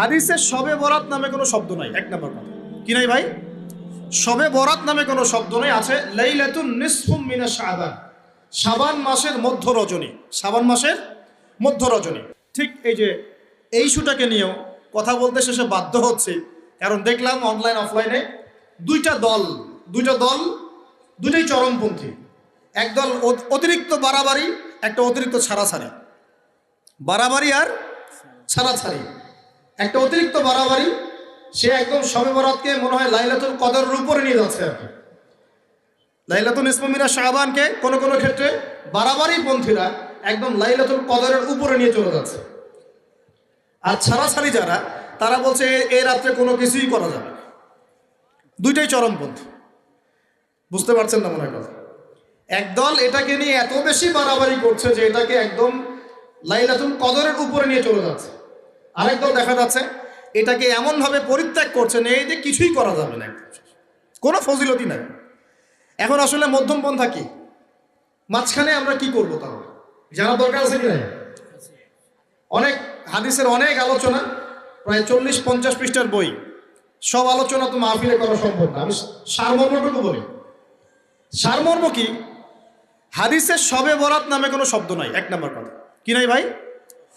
হাদিসে সবে বরাত নামে কোনো শব্দ নাই, এক নম্বর কথা। কি নাই ভাই? সবে বরাত নামে কোনো শব্দ নেই, আছে লাইলাতুন নিসফুম মিনা শাবান। শাবান মাসের মধ্য রজনী। শাবান মাসের মধ্য রজনী। ঠিক এই যে এই ইস্যুটাকে নিয়েও কথা বলতে শেষে বাধ্য হচ্ছে, কারণ দেখলাম অনলাইন অফলাইনে দুইটা দল দুইটা দল, দুইটাই চরমপন্থী। একদল অতিরিক্ত বাড়াবাড়ি, একটা অতিরিক্ত ছাড়া ছাড়াছাড়ি। বাড়াবাড়ি আর ছাড়াছাড়ি। একটা অতিরিক্ত বাড়াবাড়ি, সে একদম সবে বরাতকে মনে হয় লাইলাতুল কদরের উপরে নিয়ে যাচ্ছে লাইলাতুল ইসমামিরা শাহবানকে কোনো কোনো ক্ষেত্রে বাড়াবাড়ি পন্থীরা একদম লাইলাতুল কদরের উপরে নিয়ে চলে যাচ্ছে। আর ছাড়াছাড়ি যারা, তারা বলছে এই রাত্রে কোনো কিছুই করা যাবে দুইটাই চরমপন্থী বুঝতে পারছেন না মনে কথা? একদল এটাকে নিয়ে এত বেশি বাড়াবাড়ি করছে যে এটাকে একদম লাইলাতুল কদরের উপরে নিয়ে চলে যাচ্ছে। আরেক দল দেখা যাচ্ছে, এটাকে এমনভাবে পরিত্যাগ করছে, না, এই যে কিছুই করা যাবে না। কোনো ফজিলতি নাই। এখন আসলে মধ্যম পন্থা কি? মাঝখানে আমরা কি করব তাহলে? জানা দরকার আছে কি নাই? অনেক হাদিসের অনেক আলোচনা, প্রায় চল্লিশ পঞ্চাশ পৃষ্ঠার বই। সব আলোচনা তো মাহফিলে করা সম্ভব না। আমি সারমর্মটুকু বলি। সারমর্ম কি? হাদিসের সবে বরাত নামে কোনো শব্দ নাই। এক নম্বর কথা। কি নাই ভাই?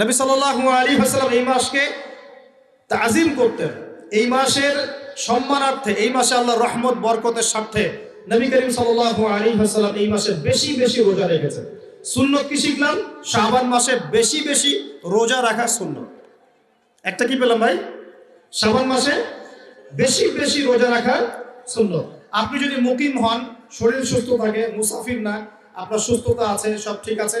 নবী সাল্লাল্লাহু আলাইহি ওয়াসাল্লাম এই মাসকে তাজিম করতেন। এই মাসের সম্মানার্থে, এই মাসে আল্লাহ রহমত, বরকতের স্বার্থে নবী করিম সাল্লাল্লাহু আলাইহি ওয়াসাল্লাম এই মাসে বেশি বেশি রোজা রেখেছেন। সুন্নত কি শিখলাম? শাবান মাসে বেশি বেশি রোজা রাখা সুন্নত। একটা কি পেলাম ভাই? শাবান মাসে বেশি বেশি রোজা রাখা সুন্নত। আপনি যদি মুকিম হন, শরীর সুস্থ থাকে, মুসাফির না, আপনার সুস্থতা আছে, সব ঠিক আছে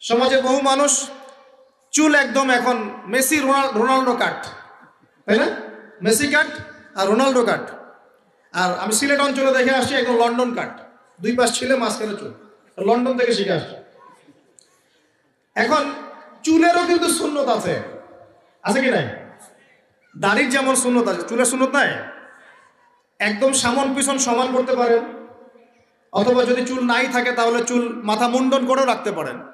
সমাজে বহু মানুষ চুল একদম এখন মেসি, রোনাল- রোনাল্ডো কাট। তাই না? মেসি কাট আর রোনাল্ডো কাট। আর আমি সিলেট অঞ্চলে দেখে আসছি, একদম লন্ডন কাট। দুই পাশ ছিলে, মাঝখানে চুল। লন্ডন থেকে শিখে আসছি। এখন চুলেরও কিন্তু সুন্নত আছে। আছে কি নাই? দাড়ির যেমন সুন্নত আছে। চুলের সুন্নত নাই? একদম সামন পিছন সমান করতে পারেন। অথবা যদি চুল নাই থাকে, তাহলে চুল মাথা মুন্ডন করেও রাখতে পারেন।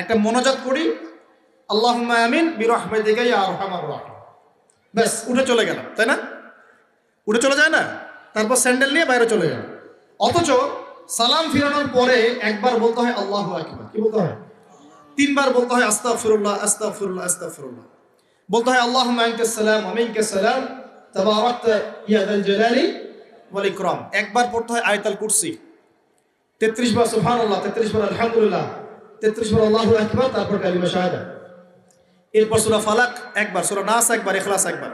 একটা মোনাজাত করি আল্লাহ আমিন বিরহমেদিকে আরহামার রাহিম। ব্যাস, উঠে চলে গেলাম, তাই না? উঠে চলে যায় না? তারপর স্যান্ডেল নিয়ে বাইরে চলে গেল অথচ সালাম ফিরানোর পরে একবার বলতে হয়, আল্লাহ আকবার। কি বলতে হয়? তিনবার বলতে হয় আস্তা ফিরুল্লাহ আস্তা ফিরুল্লাহ আস্তা ফিরুল্লাহ বলতে হয় আল্লাহ সালাম আমিনকে সালাম একবার পড়তে হয় আয়তাল কুরসি। তেত্রিশ বার সুবহানাল্লাহ, তেত্রিশ বার আলহামদুলিল্লাহ। তেত্রিশ বার আল্লাহু আকবার তারপর কালিমা শাহাদা এরপর সূরা ফালাক একবার সূরা নাস একবার ইখলাস একবার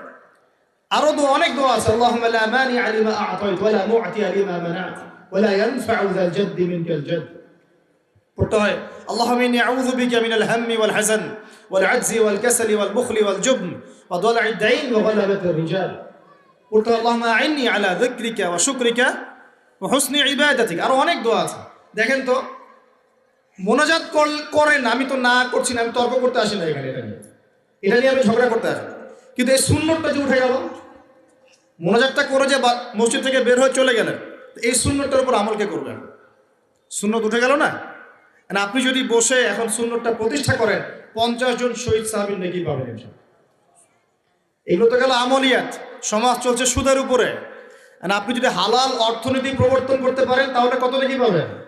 আরও দোয়া অনেক দোয়া আছে আল্লাহুম্মা লা মানি লিমা আ'তাইত ওয়া লা মু'তি লিমা মানা'ত ওয়া লা ইয়ানফা'ু যাল জাদ্দি মিনকাল জাদ পড়তে হয় আল্লাহুম্মা ইন্নী আউযু বিকা মিনাল হাম্মি ওয়াল হাযান ওয়াল আজজি ওয়াল কাসালি ওয়াল বুখলি ওয়াল জুবন ওয়া দালা'id দাইন ওয়া গালাবাতির রিজাল পড়তে হয় আল্লাহুম্মা আ'ইন্নি আলা যিকরিকা ওয়া শুকরিকা ওয়া হুসনি ইবাদাতিক আরও অনেক দোয়া আছে দেখেন তো মোনাজাত কর- করেন, আমি তো না করছি না, আমি তর্ক করতে আসি না এখানে, এটা নিয়ে। এটা নিয়ে আমি ঝগড়া করতে আসি। কিন্তু এই সুন্নতটা যে উঠে গেল, মোনাজাতটা করে যে মসজিদ থেকে বের হয়ে চলে গেলেন, এই সুন্নতটার উপর আমলকে করবেন সুন্নত উঠে গেল না? না আপনি যদি বসে এখন সুন্নতটা প্রতিষ্ঠা করেন, পঞ্চাশ জন শহীদ সাহাবির নাকি পাবেন। এগুলো তো গেল আমলিয়াত। সমাজ চলছে সুদের উপরে। আর আপনি যদি হালাল অর্থনীতি প্রবর্তন করতে পারেন, তাহলে কত নাকি পাবেন?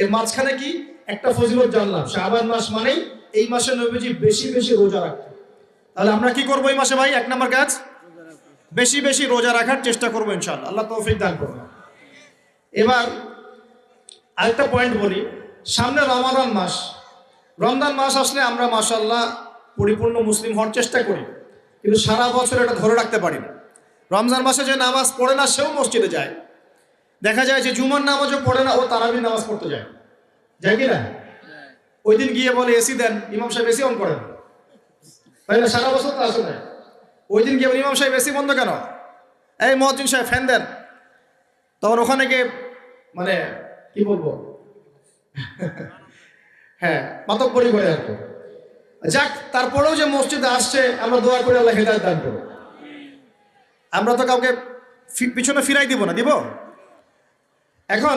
এর মাঝখানে কি? একটা ফজিলত জানলাম। শাহবান মাস মানেই এই মাসে নবীজি বেশি বেশি রোজা রাখতেন। তাহলে আমরা কি করব এই মাসে ভাই? এক নম্বর কাজ? বেশি বেশি রোজা রাখার চেষ্টা করব ইনশাআল্লাহ। আল্লাহ তৌফিক দান করবেন এবার আরেকটা পয়েন্ট বলি। সামনে রমাদান মাস। রমজান মাস আসলে আমরা মাসাল্লাহ পরিপূর্ণ মুসলিম হওয়ার চেষ্টা করি। কিন্তু সারা বছর এটা ধরে রাখতে পারি না। রমজান মাসে যে নামাজ পড়ে না, সেও মসজিদে যায়। দেখা যায় যে জুমার নামাজও পড়ে না ও তারাবি নামাজ পড়তে যায়। যায় কি না ওই দিন গিয়ে বলে এসি দেন ইমাম সাহেব এসি অন করেন। তাই না সারা বছর তো আসে না ওই দিন গিয়ে বলে, ইমাম সাহেব এসি বন্ধ কেন? এই মহাজিন সাহেব ফ্যান দেন। তখন ওখানে গিয়ে মানে কি বলব? হ্যাঁ মাতব্বরি করে কি। যাক তারপরেও যে মসজিদে আসছে আমরা দোয়া করে আল্লাহ হেদায়ত দান করব আমরা তো কাউকে পিছনে ফিরাই দিব না দিব? এখন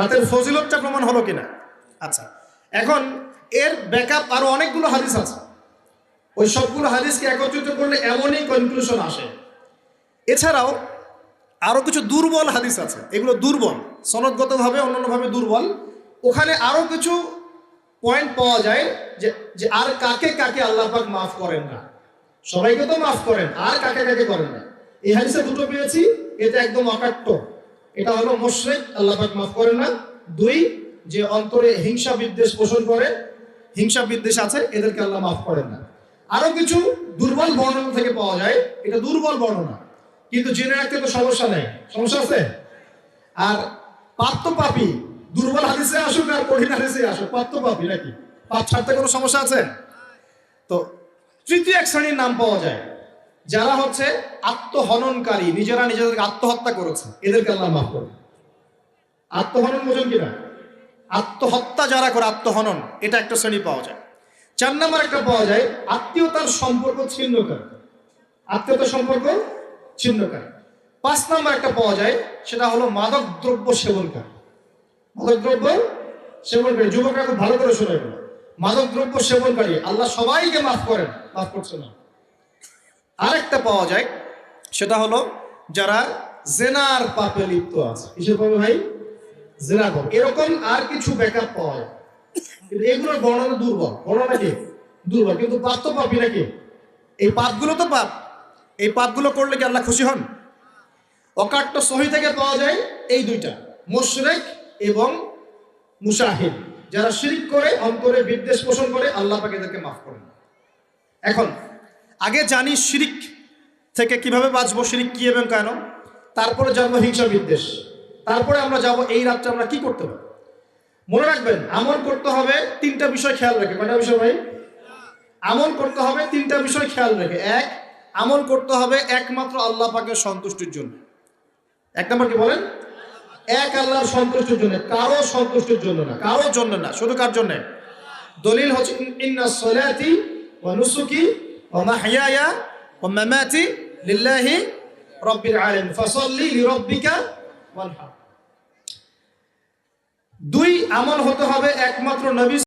রাতের ফজিলতটা প্রমাণ হলো কিনা? আচ্ছা এখন এর ব্যাকআপ আরও অনেকগুলো হাদিস আছে। ওই সবগুলো হাদিসকে একত্রিত করলে এমনই কনক্লুশন আসে। এছাড়াও আরও কিছু দুর্বল হাদিস আছে। এগুলো দুর্বল, সনদগতভাবে, অন্যান্যভাবে দুর্বল। ওখানে আরও কিছু পয়েন্ট পাওয়া যায় যে যে আর কাকে কাকে আল্লাহ পাক মাফ করেন না। সবাইকে তো মাফ করেন, আর কাকে কাকে করেন না। এই হাদিসে দুটো পেয়েছি, এটা একদম অকাট্য। এটা হলো মোশরেক, আল্লাহ মাফ করেন না। দুই, যে অন্তরে হিংসা বিদ্বেষ পোষণ করে, হিংসা বিদ্বেষ আছে, এদেরকে আল্লাহ মাফ করেন না। আরও কিছু দুর্বল বর্ণনা থেকে পাওয়া যায়, এটা দুর্বল বর্ণনা কিন্তু জেনে রাখতে তো সমস্যা নেই। সমস্যা আছে? আর পাপি দুর্বল হাদিসে আসুক আর কঠিন হাদিসে আসুক পাপি নাকি? পাপ ছাড়তে কোনো সমস্যা আছে? তো তৃতীয় এক শ্রেণির নাম পাওয়া যায়। যারা হচ্ছে আত্মহননকারী, নিজেরা নিজেদেরকে আত্মহত্যা করেছে, এদেরকে আল্লাহ মাফ করবে আত্মহনন বোঝেন কিনা? আত্মহত্যা যারা করে, আত্মহনন, এটা একটা শ্রেণি পাওয়া যায়। চার নম্বর একটা পাওয়া যায়, আত্মীয়তার সম্পর্ক ছিন্নকারী। আত্মীয়তার সম্পর্ক ছিন্নকারী। পাঁচ নম্বর একটা পাওয়া যায়, সেটা হলো মাদক দ্রব্য সেবনকারী। মাদক দ্রব্য সেবনকারী, যুবকরা খুব ভালো করে শোনা এগুলো মাদক দ্রব্য সেবনকারী, আল্লাহ সবাইকে মাফ করেন, মাফ করছে না। আরেকটা পাওয়া যায়, সেটা হলো যারা জেনার পাপে লিপ্ত আছে। কিসের পাবে ভাই? জেনা পাপ। এরকম আর কিছু ব্যাকআপ পাওয়া যায়। কিন্তু এগুলোর বর্ণনা দুর্বল। বর্ণনা কি? দুর্বল। কিন্তু পাপ তো পাপি নাকি? এই পাপগুলো তো পাপ। এই পাপগুলো করলে কি আল্লাহ খুশি হন? অকাট্য সহি থেকে পাওয়া যায় এই দুইটা। মুশরেক এবং মুশাহিদ। যারা শিরিক করে, অন্তরে বিদ্বেষ পোষণ করে, আল্লাহ পাকে এদেরকে মাফ করেন। এখন আগে জানি শিরিক থেকে কীভাবে বাঁচবো, শিরিক কি এবং কেন? তারপরে জানব হিংসা বিদ্বেষ। তারপরে আমরা যাব এই রাতটা আমরা কি করতে পারি? মনে রাখবেন, আমল করতে হবে তিনটা বিষয় খেয়াল রেখে। কয়টা বিষয় ভাই? আমল করতে হবে তিনটা বিষয় খেয়াল রেখে। এক, আমল করতে হবে একমাত্র আল্লাহ পাকের সন্তুষ্টির জন্য। এক নম্বর কি বলেন? এক আল্লাহর সন্তুষ্টির জন্য, কারও সন্তুষ্টির জন্য না কারও জন্য না, শুধু কার জন্য? দলিল হচ্ছে ইন্না সলাতি ওয়া নুসুকি ওয়া মাহইয়ায়া ওয়া মামাতি লিল্লাহি রাব্বিল আলামিন ফাসাল্লি লিরাব্বিকা ওয়ানহার দুই আমল হতে হবে, একমাত্র নবী